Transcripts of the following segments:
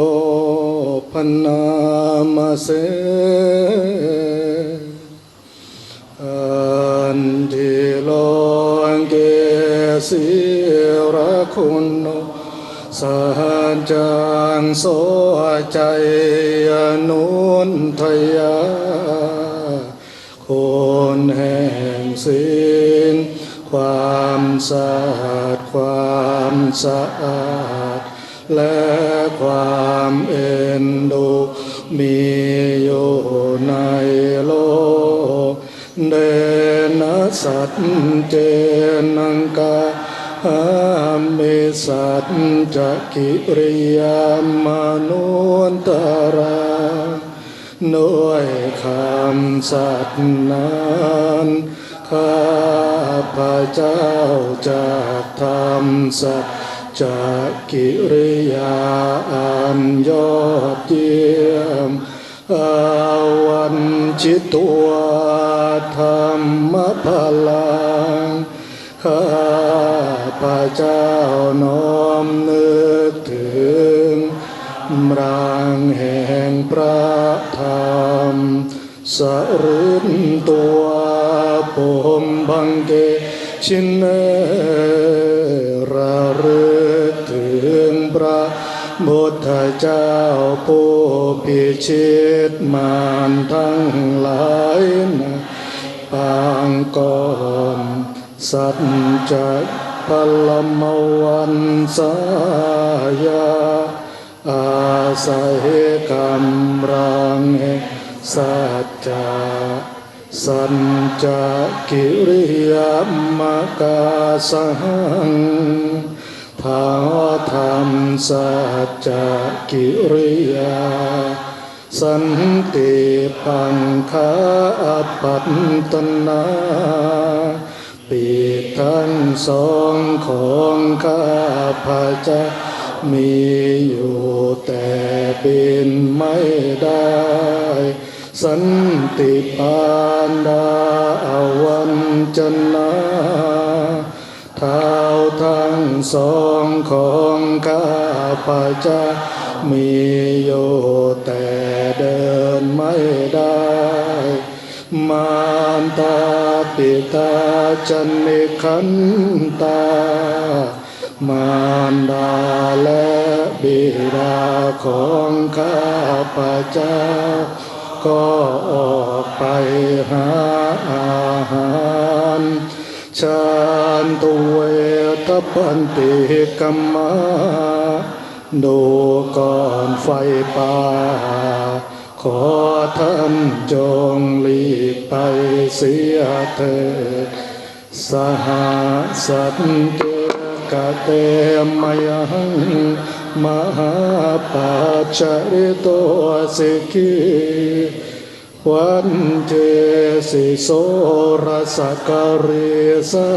โอพนามาเสอันทิโลงเกสิระคุณโนสัจจังโสใจอนุนทยาคนแห่งศีลความสะอาดความสะอาด และความเอ็นดูมีอยู่ในโลกเดนสัจเจนังกาหามิสัตจจกิริยามนุนตราด้วยคำสัตย์นั้นข้าพระเจ้าจากทำสัจ จากกิริยาอันยอดเยี่ยมอาวันจิตตัวธรรมพลังข้าพระเจ้าน้อมนึกถึงรางแห่งพระธรรมสรึนตัวผมบังเกชินเน เจ้าผู้พิชิตมารทั้งหลายนะปางก่อนสัจจะพลมวันสายาอาศัยกำลังแห่งสัจจะสัจจะกิริยามกาสัง ภาธรรมสัจจกิริยา สันติปังคาปัตตนาปีทั้งสองของข้าพระเจ้ามีอยู่แต่บินไม่ได้ สันติปานดาอาวันจนา เท้าทั้งสองของข้าพเจ้ามีอยู่แต่เดินไม่ได้ มารตาปิตาจันนิคันตามารดาและบิดาของข้าพเจ้า ก็ออกไปหาอาหาร ชานตุเวทปันติกัมมาดูก่อนไฟป่า ขอท่านจงหลีกไปเสียเถิดสหสัตเจกะเตมยังมหาปัจจริโตสิกิ วันเจสิโสรสกริสา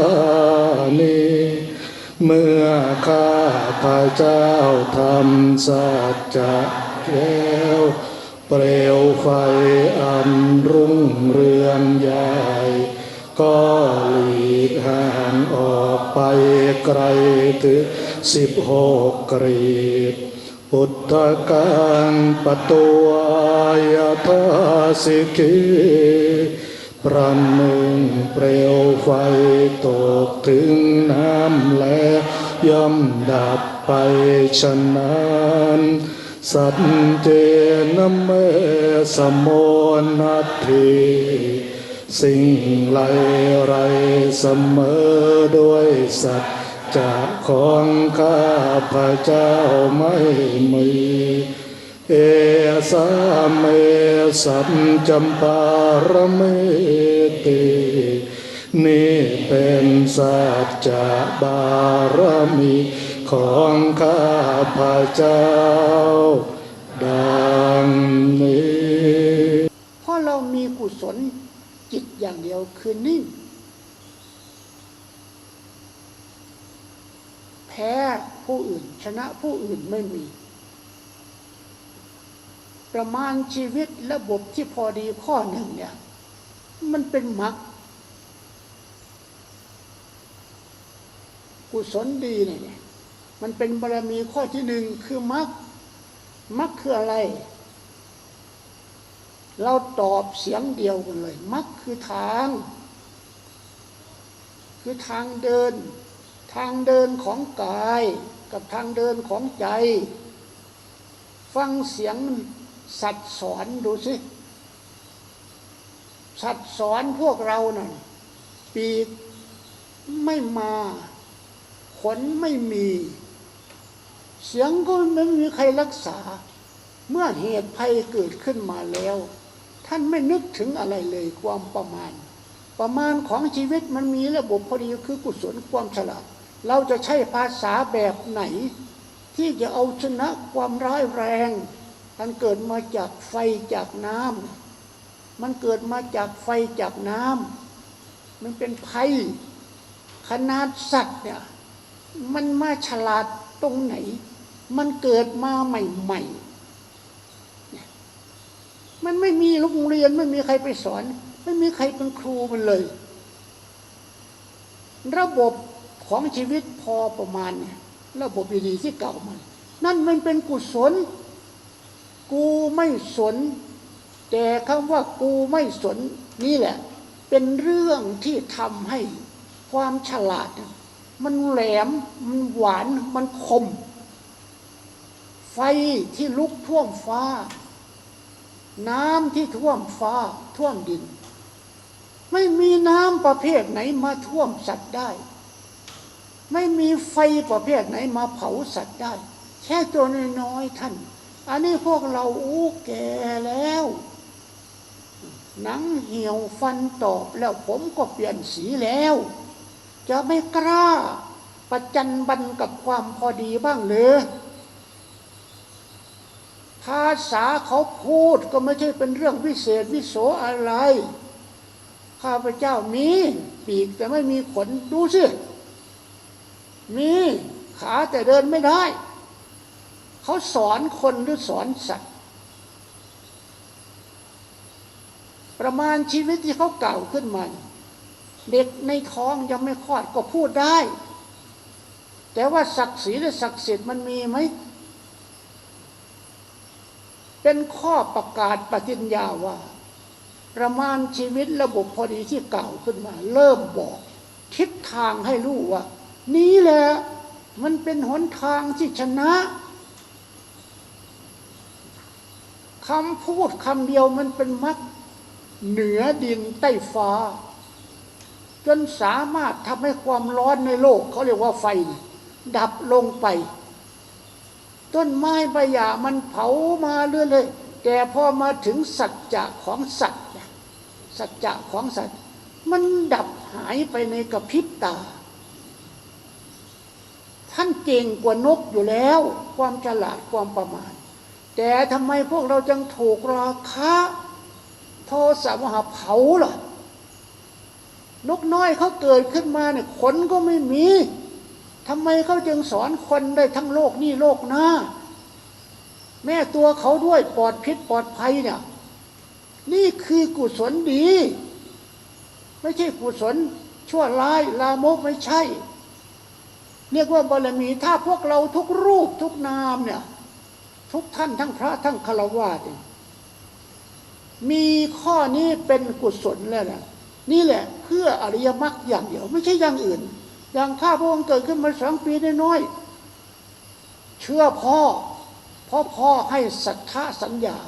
นีเมื่อข้าพระเจ้าทำสัจจะแล้วเปลวไฟอันรุ่งเรืองใหญ่ ก็หลีกห่างออกไปไกลถึงสิบหกกรีด พุทธกังปตุวายทาสิกิประหนึ่งเปลวไฟตกถึงน้ำและย่อมดับไปฉะนั้นสัจเจนเมสมนัตถิสิ่งไรไรเสมอด้วยสัจ จะของข้าพระเจ้าไม่มี เอสาเมสัจจำปารเมตินี่เป็นสัจจะบารมีของข้าพระเจ้า ดังนี้เพราะเรามีกุศลจิตอย่างเดียวคือนิ่ง แพ้ผู้อื่น ชนะผู้อื่นไม่มี ประมาณชีวิตระบบที่พอดีข้อหนึ่งเนี่ย มันเป็นมรรคกุศลดีเนี่ยมันเป็นบารมีข้อที่หนึ่งคือมรรคมักคืออะไร เราตอบเสียงเดียวกันเลยมักคือทาง คือทางเดิน ทางเดินของกายกับทางเดินของใจ ฟังเสียงสัตว์สอนดูสิ สัตว์สอนพวกเราน่ะปีกไม่มา ขนไม่มี เสียงก็ไม่มีใครรักษา เมื่อเหตุภัยเกิดขึ้นมาแล้ว ท่านไม่นึกถึงอะไรเลยความประมาณ ประมาณของชีวิตมันมีระบบพอดีคือกุศลความฉลาด เราจะใช้ภาษาแบบไหน ที่จะเอาชนะความร้ายแรงมันเกิดมาจากไฟจากน้ำมันเกิดมาจากไฟจากน้ำมันเป็นภัยขนาดสัตว์เนี่ยมันมาฉลาดตรงไหน มันเกิดมาใหม่ๆมันไม่มีโรงเรียนไม่มีใครไปสอน ไม่มีใครเป็นครูมันเลย ระบบ ของชีวิตพอประมาณเนี่ยระบบดีๆที่เก่ามันนั่นมันเป็นกุศล กูไม่สน แต่คำว่ากูไม่สนนี่แหละ เป็นเรื่องที่ทำให้ความฉลาด มันแหลม มันหวาน มันคม ไฟที่ลุกท่วมฟ้า น้ำที่ท่วมฟ้าท่วมดิน ไม่มีน้ำประเภทไหนมาท่วมสัตว์ได้ ไม่มีไฟประเภทไหนมาเผาสัตว์ได้ แค่ตัวน้อยๆท่าน อันนี้พวกเราอู้แก่แล้ว หนังเหี่ยวฟันตอบแล้วผมก็เปลี่ยนสีแล้ว จะไม่กล้าประจันบันกับความพอดีบ้างเลยภาษาเขาพูดก็ไม่ใช่เป็นเรื่องวิเศษวิโสอะไร ข้าพเจ้ามีปีกแต่ไม่มีขนดูสิ มีขาแต่เดินไม่ได้ เขาสอนคนหรือสอนสัตว์ ประมาณชีวิตที่เขาเก่าขึ้นมา เด็กในท้องยังไม่คลอดก็พูดได้ แต่ว่าศักดิ์ศรีและศักดิ์สิทธิ์มันมีไหม เป็นข้อประกาศปฏิญญาว่า ประมาณชีวิตระบบพอดีที่เก่าขึ้นมา เริ่มบอกทิศทางให้รู้ว่า นี้แหละมันเป็นหนทางที่ชนะคำพูดคำเดียวมันเป็นมรรคเหนือดินใต้ฟ้า จนสามารถทำให้ความร้อนในโลก เขาเรียกว่าไฟ ดับลงไป ต้นไม้ใบหญ้ามันเผามาเรื่อยๆแต่พอมาถึงสัจจะของสัตว์สัจจะของสัตว์ มันดับหายไปในกระพริบตา ท่านเก่งกว่านกอยู่แล้ว ความฉลาดความประมาณแต่ทำไมพวกเราจึงถูกราคาโทสะมหาเผาล่ะ นกน้อยเขาเกิดขึ้นมาเนี่ยขนก็ไม่มีทำไมเขาจึงสอนคนได้ทั้งโลกนี่โลกหน้า แม่ตัวเขาด้วยปลอดพิษปลอดภัยเนี่ยนี่คือกุศลดี ไม่ใช่กุศลชั่วร้ายลามกไม่ใช่ เรียกว่าบารมีถ้าพวกเราทุกรูปทุกนามเนี่ยทุกท่านทั้งพระทั้งฆราวาสเนี่ยมีข้อนี้เป็นกุศลแล้วนะนี่แหละเพื่ออริยมรรคอย่างเดียว ไม่ใช่อย่างอื่น อย่างข้าพระองค์เกิดขึ้นมาสองปีน้อยเชื่อพ่อพราะพ่อให้ศรัทธาสัญญา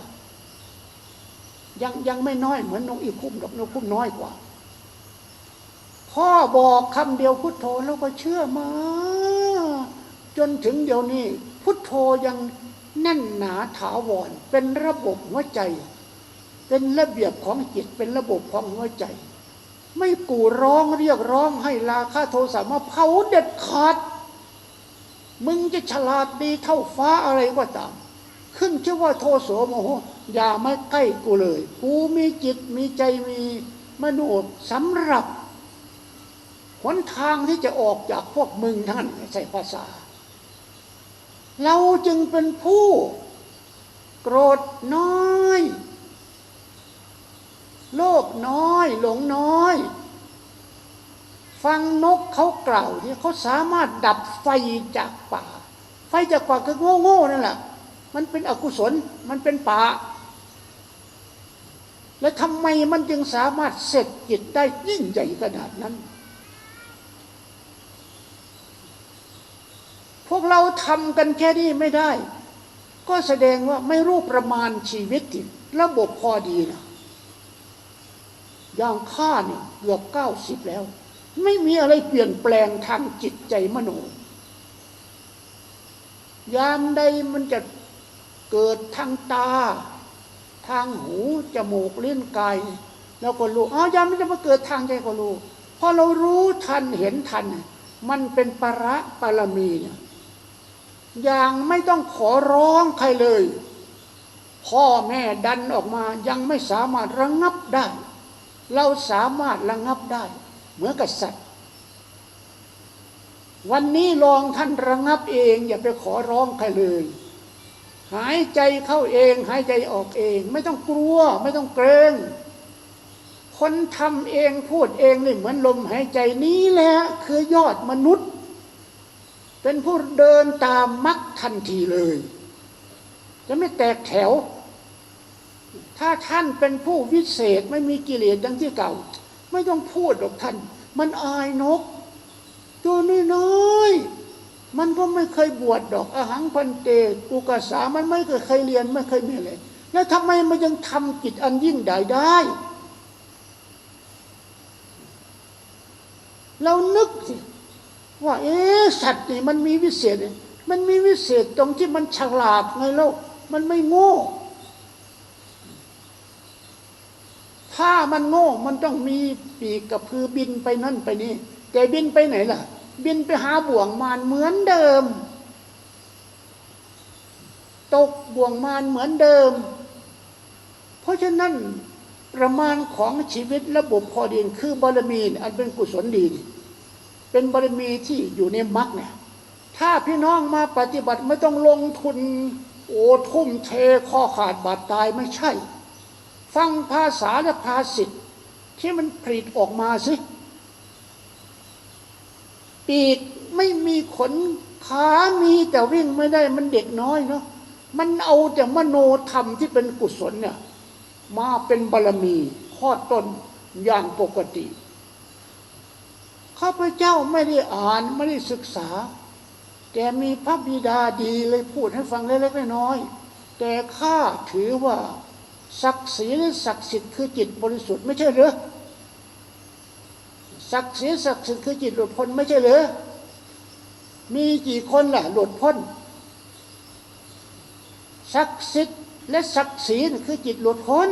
ยังยังไม่น้อยเหมือนนกอีคุ้มดอกนกคุ้มน้อยกว่า พ่อบอกคำเดียวพุทโธแล้วก็เชื่อมา จนถึงเดี๋ยวนี้ พุทโธยังแน่นหนาถาวร เป็นระบบหัวใจ เป็นระเบียบของจิตเป็นระบบของหัวใจ ไม่กูร้องเรียกร้องให้ราคาโทสะมาเผาเด็ดขาด มึงจะฉลาดดีเท่าฟ้าอะไรก็ตามขึ้นชื่อว่าโทโสโมโหอย่ามาใกล้กูเลย กูมีจิตมีใจมีมโนสำหรับหนทางที่จะออกจากพวกมึงทั้งนั้นใส่ภาษา เราจึงเป็นผู้ โกรธน้อย โลภน้อย หลงน้อย ฟังนกเขากล่าวที่เขาสามารถดับไฟจากป่า ไฟจากป่าคือโง่โง่ๆนั่นแหละมันเป็นอกุศลมันเป็นป่า แล้วทำไมมันจึงสามารถเสร็จจิตได้ยิ่งใหญ่ขนาดนั้น พว กเราทำกันแค่นี้ไม่ได้ ก็แสดงว่าไม่รู้ประมาณชีวิตที่ระบบพอดีนะอย่างข้าเนี่ยเกือบเก้าสิบแล้ว ไม่มีอะไรเปลี่ยนแปลงทางจิตใจมโน ยามใดมันจะเกิดทางตา ทางหูจมูกเลิ้นกายแล้วก็รู้อ๋อยามมันจะมาเกิดทางใจก็รู้พอเรารู้ทันเห็นทัน มันเป็นประปรมีเนี่ย อย่างไม่ต้องขอร้องใครเลย พ่อแม่ดันออกมายังไม่สามารถระงงับได้ เราสามารถระงงับได้ เหมือนกับสัตว์วันนี้ลองท่านระงงับเอง อย่าไปขอร้องใครเลย หายใจเข้าเอง หายใจออกเอง ไม่ต้องกลัว ไม่ต้องเกรงคนทำเองพูดเองนี่เหมือนลมหายใจนี้แหละคือยอดมนุษย์ เป็นผู้เดินตามมักทันทีเลย จะไม่แตกแถว ถ้าท่านเป็นผู้วิเศษไม่มีกิเลสดังที่เก่า ไม่ต้องพูดหรอกท่าน มันอายนก ตัวน้อยๆมันก็ไม่เคยบวชดอกอาหังพันเตกุกษามันไม่เคยเรียนไม่เคยมีอะไรแล้วทำไมมันยังทำกิจอันยิ่งใหญ่ได้เรานึกสิ ว่า เอ๊ะสัตว์นี่มันมีวิเศษเนี่ยมันมีวิเศษตรงที่มันฉลาดไงโลกมันไม่โง่ ถ้ามันโง่มันต้องมีปีกกับพือบินไปนั่นไปนี่แต่บินไปไหนล่ะ บินไปหาบ่วงมารเหมือนเดิม ตกบ่วงมารเหมือนเดิม เพราะฉะนั้นประมาณของชีวิตระบบพอดีคือบารมีอันเป็นกุศลดี เป็นบารมีที่อยู่ในมรรคเนี่ย ถ้าพี่น้องมาปฏิบัติไม่ต้องลงทุน โอ้ทุ่มเทข้อขาดบาดตายไม่ใช่ ฟังภาษาและภาษิตที่มันผลิตออกมาสิปีกไม่มีขนขามีแต่วิ่งไม่ได้มันเด็กน้อยเนาะมันเอาแต่มโนธรรมที่เป็นกุศลเนี่ย มาเป็นบารมีข้อต้นอย่างปกติ ข้าพเจ้าไม่ได้อ่านไม่ได้ศึกษา แต่มีพระบิดาดีเลยพูดให้ฟังเล็กๆน้อยๆแต่ข้าถือว่าศักดิ์ศรีและศักดิ์สิทธิ์คือจิตบริสุทธิ์ไม่ใช่เหรือศักดิ์ศรีศักดิ์สิทธิ์คือจิตหลุดพ้นไม่ใช่เหรือมีกี่คนล่ะหลุดพ้นศักดิ์สิทธิ์และศักดิ์ศรีคือจิตหลุดพ้น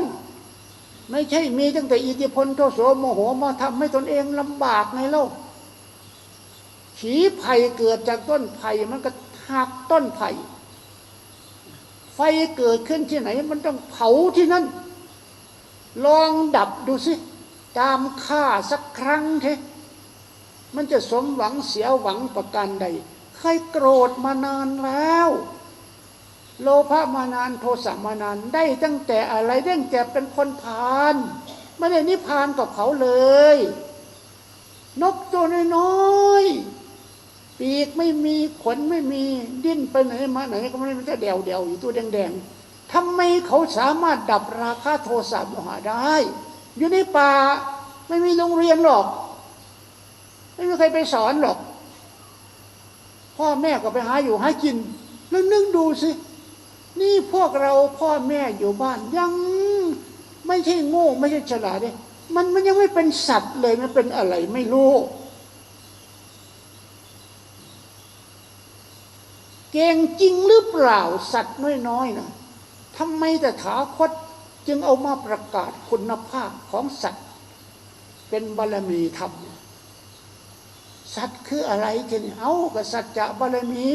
ไม่ใช่มีตั้งแต่อิทธิพลโทโสโมโหมาทำให้ตนเองลำบากในโลก ขีไผ่เกิดจากต้นไผ่มันก็หักต้นไผ่ไฟเกิดขึ้นที่ไหน มันต้องเผาที่นั่น ลองดับดูสิตามข้าสักครั้งเถอะมันจะสมหวังเสียหวังประการใดเคยโกรธมานานแล้ว โลภะมานานโทสะมานานได้ตั้งแต่อะไรตั้งแต่เป็นคนพานไม่ได้นิพพานกับเขาเลย นกตัวน้อยๆ ปีกไม่มีขนไม่มีดิ้นไปไหนมาไหนก็ไม่มันจะเดวเดวอยู่ตัวแดงๆทำไมเขาสามารถดับราคะโทสะโมหะได้ อยู่ในป่าไม่มีโรงเรียนหรอก ไม่มีใครไปสอนหรอก พ่อแม่ก็ไปหาอยู่หากินแล้วนึกดูสินี่พวกเราพ่อแม่อยู่บ้านยังไม่ใช่โง่ไม่ใช่ฉลาดเลยมันมันยังไม่เป็นสัตว์เลยมันเป็นอะไรไม่รู้ เก่งจริงหรือเปล่าสัตว์น้อยๆนะทำไมแต่ถาคตจึงเอามาประกาศคุณภาพของสัตว์ เป็นบารมีธรรมสัตว์คืออะไรทีนี้เอากับสัจจะบารมี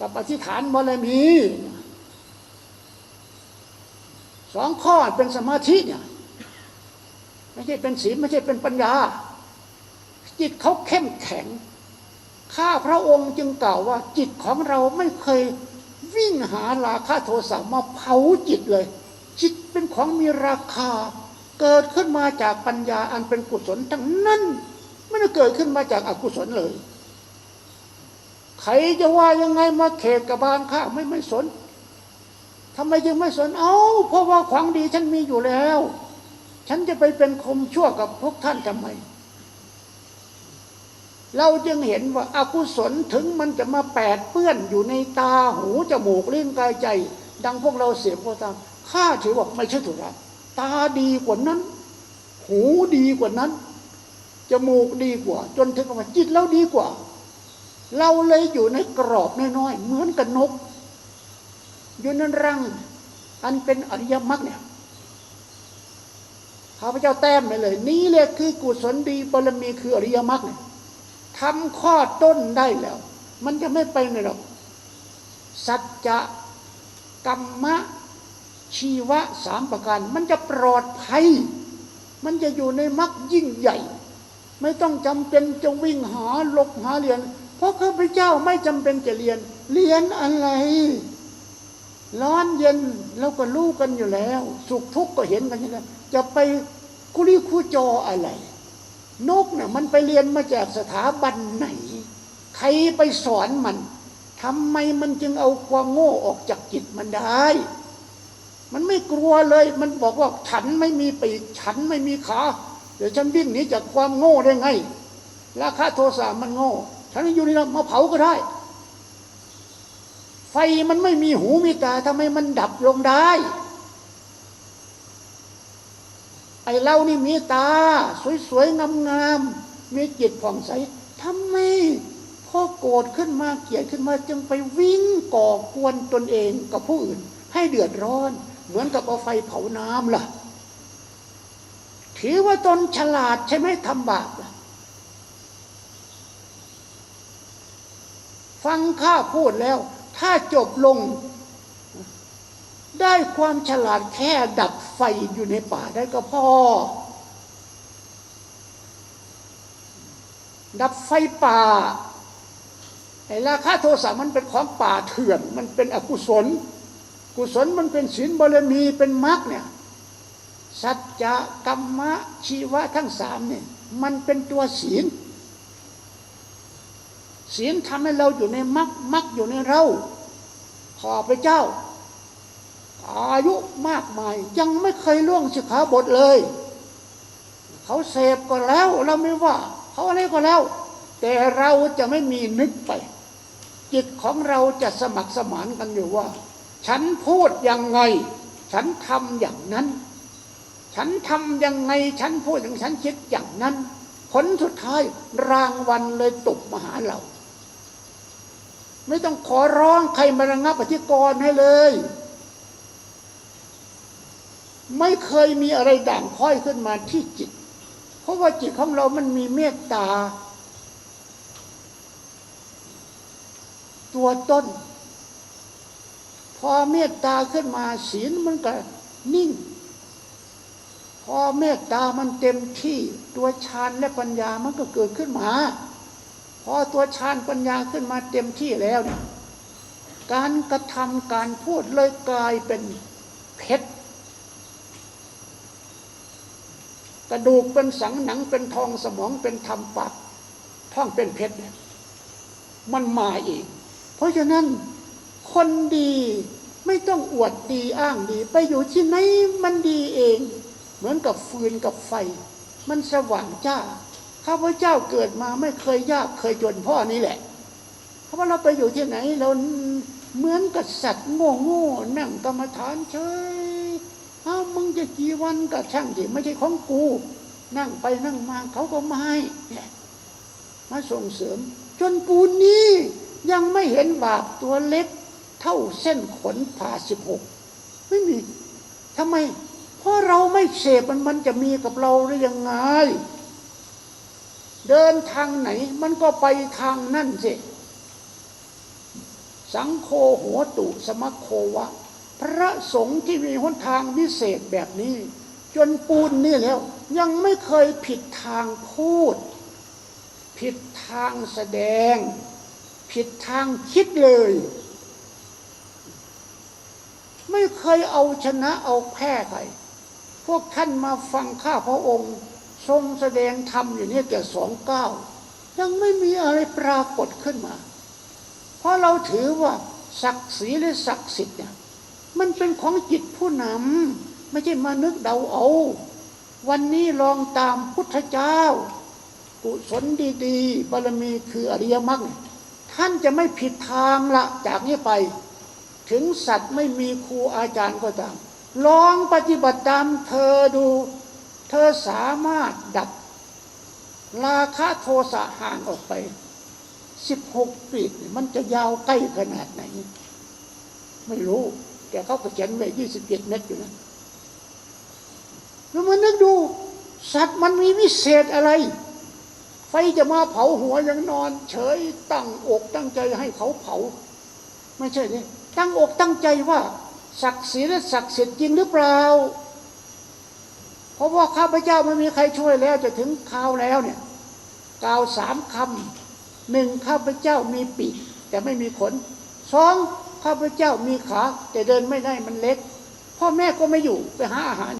กับอธิษฐานบารมีสองข้อเป็นสมาธิเนี่ยไม่ใช่เป็นศีลไม่ใช่เป็นปัญญา จิตเขาเข้มแข็ง ข้าพระองค์จึงกล่าวว่าจิตของเราไม่เคยวิ่งหาราคาโทสะมาเผาจิตเลย จิตเป็นของมีราคา เกิดขึ้นมาจากปัญญาอันเป็นกุศลทั้งนั้นไม่ได้เกิดขึ้นมาจากอากุศลเลยใครจะว่ายังไงมาเขตกับบานข้าไม่ไม่สนทำไมจึงไม่สนเอาเพราะว่าของดีฉันมีอยู่แล้ว ฉันจะไปเป็นคมชั่วกับพวกท่านทำไม เราจึงเห็นว่าอากุศลถึงมันจะมาแปดเปื้อนอยู่ในตาหูจมูกลิ้นกายใจ ดังพวกเราเสียพวกตามข้าถือว่าไม่ใช่ถูกแล้วตาดีกว่านั้น หูดีกว่านั้นจมูกดีกว่า จนถึงว่าจิตเราดีกว่า เราเลยอยู่ในกรอบน้อยๆเหมือนกับนก อยู่ในรัง อันเป็นอริยมรรคเนี่ยข้าพเจ้าแต้มไปเลย นี่เลยคือกุศลดีบารมีคืออริยมรรคเนี่ย ทำข้อต้นได้แล้ว มันจะไม่ไปไหนหรอก สัจจะกรรมะ ชีวะสามประการ มันจะปลอดภัย มันจะอยู่ในมรรคยิ่งใหญ่ ไม่ต้องจำเป็นจะวิ่งหาหลบหาเรียน เพราะข้าพเจ้าไม่จำเป็นจะเรียน เรียนอะไร ร้อนเย็นเราก็รู้กันอยู่แล้ว สุขทุกข์ก็เห็นกันอยู่แล้วจะไปกุลีคู่จออะไร นกนี่ยมันไปเรียนมาจากสถาบันไหน ใครไปสอนมันทำไมมันจึงเอาความโง่ออกจากจิตมันได้ มันไม่กลัวเลย มันบอกว่าฉันไม่มีปีก ฉันไม่มีขา เดี๋ยวฉันวิ่งหนีจากความโง่ได้ไง ราคาโทสะมันโง่ ฉันอยู่นี่แล้วมาเผาก็ได้ ไฟมันไม่มีหูมีตาทำไมมันดับลงได้ ไอ้เรานี่มีตา สวยๆงามๆมีจิตผ่องใสทำไมพอโกรธขึ้นมาเกลียดขึ้นมาจึงไปวิ่งก่อกวนตนเองกับผู้อื่น ให้เดือดร้อน เหมือนกับเอาไฟเผาน้ำล่ะถือว่าตนฉลาดใช่ไหมทำบาปล่ะฟังข้าพูดแล้ว ถ้าจบลง ได้ความฉลาดแค่ดับไฟอยู่ในป่าได้ก็พอ ดับไฟป่าไอ้ราคาโทสะมันเป็นของป่าเถื่อน มันเป็นอกุศล กุศลมันเป็นศีลบารมีเป็นมรรคเนี่ย สัจจะกรรมะชีวะทั้งสามเนี่ย มันเป็นตัวศีล ศีลทำให้เราอยู่ในมรรคมรรคอยู่ในเราขอพระเจ้า อายุมากมาย ยังไม่เคยล่วงสิกขาบทเลย เขาเสพก็แล้วเราไม่ว่า เขาอะไรก็แล้ว แต่เราจะไม่มีนึกไป จิตของเราจะสมัครสมานกันอยู่ว่า ฉันพูดยังไง ฉันทำอย่างนั้น ฉันทำยังไงฉันพูดอย่างฉันคิดอย่างนั้น ผลสุดท้ายรางวัลเลยตกมาหาเรา ไม่ต้องขอร้องใครมาระงับอธิกรณ์ให้เลย ไม่เคยมีอะไรด่างพ้อยขึ้นมาที่จิต เพราะว่าจิตของเรามันมีเมตตา ตัวต้น พอเมตตาขึ้นมาศีลมันก็นิ่ง พอเมตตามันเต็มที่ ตัวฌานและปัญญามันก็เกิดขึ้นมา พอตัวฌานปัญญาขึ้นมาเต็มที่แล้วเนี่ยการกระทำการพูดเลยกลายเป็นเพชร ก ระดูกเป็นสังหนังเป็นทองสมองเป็นธรรมปัดท่องเป็นเพชรเนี่ยมันมาเองเพราะฉะนั้นคนดีไม่ต้องอวดดีอ้างดี ไปอยู่ที่ไหนมันดีเอง เหมือนกับฟืนกับไฟ มันสว่างจ้าข้าพเจ้าเกิดมาไม่เคยยากเคยจนพ่อนี่แหละเพราะว่าเราไปอยู่ที่ไหนเราเหมือนกับสัตว์โง่โง่นั่งกรรมฐานเฉย อ้าวมึงจะกี่วันก็ช่างดิไม่ใช่ของกู นั่งไปนั่งมาเขาก็ไม่ให้เนี่ยมาส่งเสริม จนปูนนี้ยังไม่เห็นบาปตัวเล็ก เท่าเส้นขนผ่าสิบหกไม่มีทำไม เพราะเราไม่เสพมันมันจะมีกับเราได้ยังไง เดินทางไหนมันก็ไปทางนั่นสิสังโฆหัวตุสมโควะ พระสงฆ์ที่มีหนทางวิเศษแบบนี้ จนปูนนี่แล้ว ยังไม่เคยผิดทางพูด ผิดทางแสดง ผิดทางคิดเลย ไม่เคยเอาชนะเอาแพ้ใครพวกท่านมาฟังข้าพระองค์ ทรงแสดงธรรมอยู่นี่แต่สองเก้ายังไม่มีอะไรปรากฏขึ้นมา เพราะเราถือว่าศักดิ์ศรีหรือศักดิ์สิทธิ์เนี่ย มันเป็นของจิตผู้นำไม่ใช่มานึกเดาเอา วันนี้ลองตามพุทธเจ้า กุศลดีๆบารมีคืออริยมรรคท่านจะไม่ผิดทางละจากนี้ไป ถึงสัตว์ไม่มีครูอาจารย์ก็ตาม ลองปฏิบัติตามเธอดู เธอสามารถดับราคะโทสะห่างออกไปสิบหกปีมันจะยาวใกล้ขนาดไหน ไม่รู้ แต่เขาก็เขียนไว้ยี่สิบเจ็ดเมตรอยู่นะแล้วมานึกดู สัตว์มันมีวิเศษอะไร ไฟจะมาเผาหัวยังนอน เฉยตั้งอกตั้งใจให้เขาเผา ไม่ใช่เนี่ยตั้งอกตั้งใจว่า ศักดิ์ศรีและศักดิ์สิทธิ์จริงหรือเปล่า เพราะว่าข้าพเจ้าไม่มีใครช่วยแล้วจะถึงคราวแล้วเนี่ยกล่าวสามคำหนึ่งข้าพเจ้ามีปีกแต่ไม่มีขนสอง ข้าพเจ้ามีขาแต่เดินไม่ได้มันเล็ก พ่อแม่ก็ไม่อยู่ไปหาอาหาร